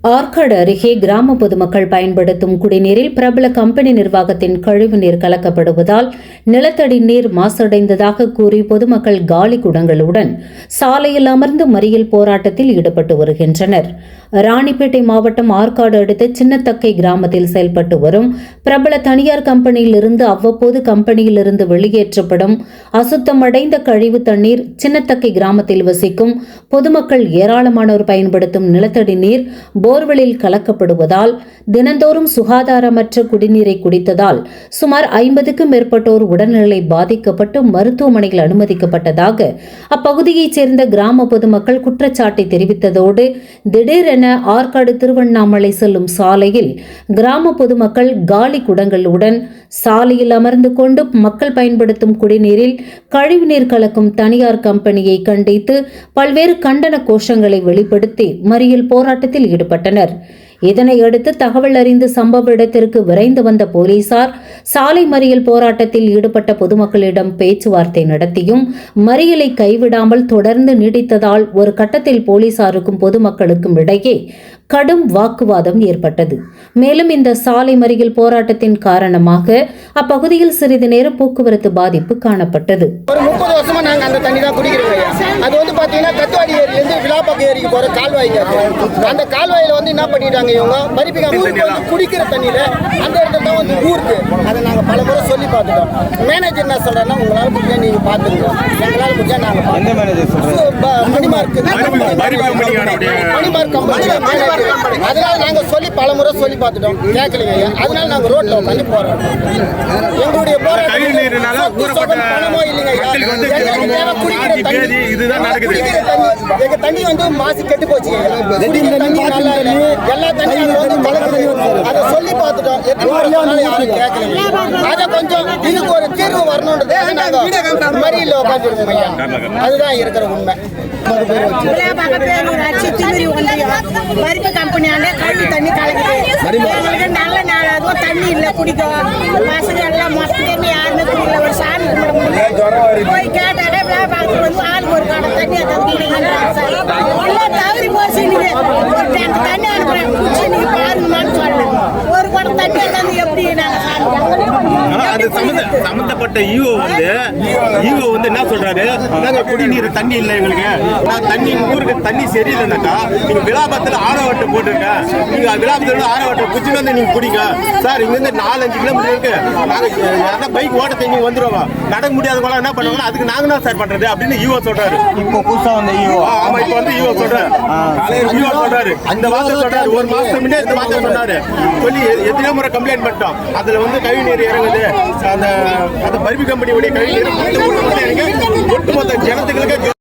ஆற்காடு அருகே கிராம பொதுமக்கள் பயன்படுத்தும் குடிநீரில் பிரபல கம்பெனி நிர்வாகத்தின் கழிவுநீர் கலக்கப்படுவதால் நிலத்தடி நீர் மாசடைந்ததாக கூறி பொதுமக்கள் காலி குடங்களுடன் சாலையில் அமர்ந்து மறியல் போராட்டத்தில் ஈடுபட்டு வருகின்றனர். ராணிப்பேட்டை மாவட்டம் ஆற்காடு அடுத்த சின்னத்தக்கை கிராமத்தில் செயல்பட்டு வரும் பிரபல தனியார் கம்பெனியிலிருந்து அவ்வப்போது கம்பெனியிலிருந்து வெளியேற்றப்படும் அசுத்தமடைந்த கழிவு தண்ணீர் சின்னத்தக்கை கிராமத்தில் வசிக்கும் பொதுமக்கள் ஏராளமானோர் பயன்படுத்தும் நிலத்தடி நீர் போர்வெளில் கலக்கப்படுவதால் தினந்தோறும் சுகாதாரமற்ற குடிநீரை குடித்ததால் சுமார் ஐம்பதுக்கும் மேற்பட்டோர் உடல்நிலை பாதிக்கப்பட்டு மருத்துவமனையில் அனுமதிக்கப்பட்டதாக அப்பகுதியைச் சேர்ந்த கிராம பொதுமக்கள் குற்றச்சாட்டை தெரிவித்ததோடு திடீரென ஆற்காடு திருவண்ணாமலை செல்லும் சாலையில் கிராம பொதுமக்கள் காலி குடங்களுடன் சாலையில் அமர்ந்து கொண்டு மக்கள் பயன்படுத்தும் குடிநீரில் கழிவுநீர் கலக்கும் தனியார் கம்பெனியை கண்டித்து பல்வேறு கண்டன கோஷங்களை வெளிப்படுத்தி மறியல் போராட்டத்தில் ஈடுபட்டனர். இதனையடுத்து தகவல் அறிந்து சம்பவ இடத்திற்கு விரைந்து வந்த போலீசார் சாலை மறியல் போராட்டத்தில் ஈடுபட்ட பொதுமக்களிடம் பேச்சுவார்த்தை நடத்தியும் மறியலை கைவிடாமல் தொடர்ந்து நீடித்ததால் ஒரு கட்டத்தில் போலீசாருக்கும் பொதுமக்களுக்கும் இடையே கடும் வாக்குவாதம் ஏற்பட்டது. மேலும் இந்த சாலை மறியல் போராட்டத்தின் காரணமாக அப்பகுதியில் சிறிது நேரம் போக்குவரத்து பாதிப்பு காணப்பட்டது. ஒரு முப்பது வருஷமா நாங்க அந்த தண்ணி தான் குடிக்கிறோம். அது வந்து பாத்தீங்கன்னா கத்துவாடி ஏரியிலேருந்து விழாப்பாக்கம் ஏரிக்கு போற கால்வாய்ங்க. அந்த கால்வாயில வந்து என்ன பண்ணிட்டாங்க இவங்க? வந்து குடிக்கிற தண்ணியில அந்த இடத்துல தான் வந்து ஊருக்கு. அதை நாங்க பல முறை சொல்லி பார்த்துட்டோம். மேனேஜர் என்ன சொல்றாருன்னா உங்களால முடிஞ்சா நீங்க பாத்துங்க எங்களால முடிஞ்சா நாங்க பார்த்துக்கிறோம். அதனால நாங்க சொல்லி பல முறை சொல்லி பார்த்துட்டோம். கேட்கலைங்க. அதனால நாங்க ரோட்ல உட்காந்து போறோம் எங்களுடைய போராட்டம் இல்லைங்க குடிக்கிற தண்ணி. இதுதான் நடக்குது. எங்க தண்ணி வந்து மாசு கெட்டு போச்சு குடிக்கிற தண்ணி நல்லா இல்ல. எல்லா தண்ணியும். அதை சொல்லி பார்த்துட்டோம். எத்தனை யாரும் கேட்கல அதை கொஞ்சம் இதுக்கு ஒரு தீர்வு வரணுன்றது நாங்க மறியல உட்காந்துருக்கோம் ஐயா அதுதான் இருக்கிற உண்மை. பருப்பு கம்பெனி ஆண்ட கழுவி தண்ணி கலக்குது. நல்ல நாள் அதுவும் தண்ணி இல்லை குடிக்கும். வசதி எல்லாம் மொத்தமே யாருமே குடிக்கல. ஒரு சாமி கும்பிட முடியல. போய் கேட்டாலே வியாபாரத்தில் வந்து ஆளுக்கு ஒரு கடை தண்ணி போச்சு இன்னைக்கு ஒரு டேங்க் தண்ணி அனுப்புறேன் குச்சி நீங்க பாருங்கம்மான்னு சொல்றேன் ஒரு குடம் தண்ணி தந்து எப்படி நாங்கள் ஆனா அது சம்மந்த சம்பந்தப்பட்ட ஈஓ வந்து ஈஓ வந்து என்ன சொல்றாரு? நாங்க குடிநீர் தண்ணி இல்லை எங்களுக்கு. நான் தண்ணி ஊருக்கு தண்ணி சரியில்லைனாக்கா நீங்க விழாபத்துல ஆரவட்டை போட்டுருங்க. நீங்க விழாபத்துல ஆரவட்டை குச்சி வந்து நீங்க குடிங்க. சார் இங்க இருந்து நாலு அஞ்சு கிலோமீட்டர் இருக்கு. நாங்க பைக் ஓட்ட தண்ணி வந்துருவாங்க நடக்க முடியாதவங்க என்ன பண்ணுவாங்க அதுக்கு நாங்க தான் சார் பண்றது அப்படின்னு ஈஓ சொல்றாரு. இப்போ புதுசா வந்த ஈஓ ஆமா இப்ப வந்து ஈவோ சொல்றாரு. ஈவோ சொல்றாரு. அந்த வார்த்தை சொல்றாரு. ஒரு மாசத்துக்கு முன்னே இந்த வார்த்தை சொன்னாரு. சொல்லி எத்தனையோ முறை கம்ப்ளைண்ட் பண்ணிட்டோம். அதுல வந்து கழிவு நீர் இறங்குது. அந்த அந்த பருப்பு கம்பெனியுடைய கழிவு ஒட்டுமொத்த இறங்கி ஒட்டுமொத்த ஜனத்துகளுக்கு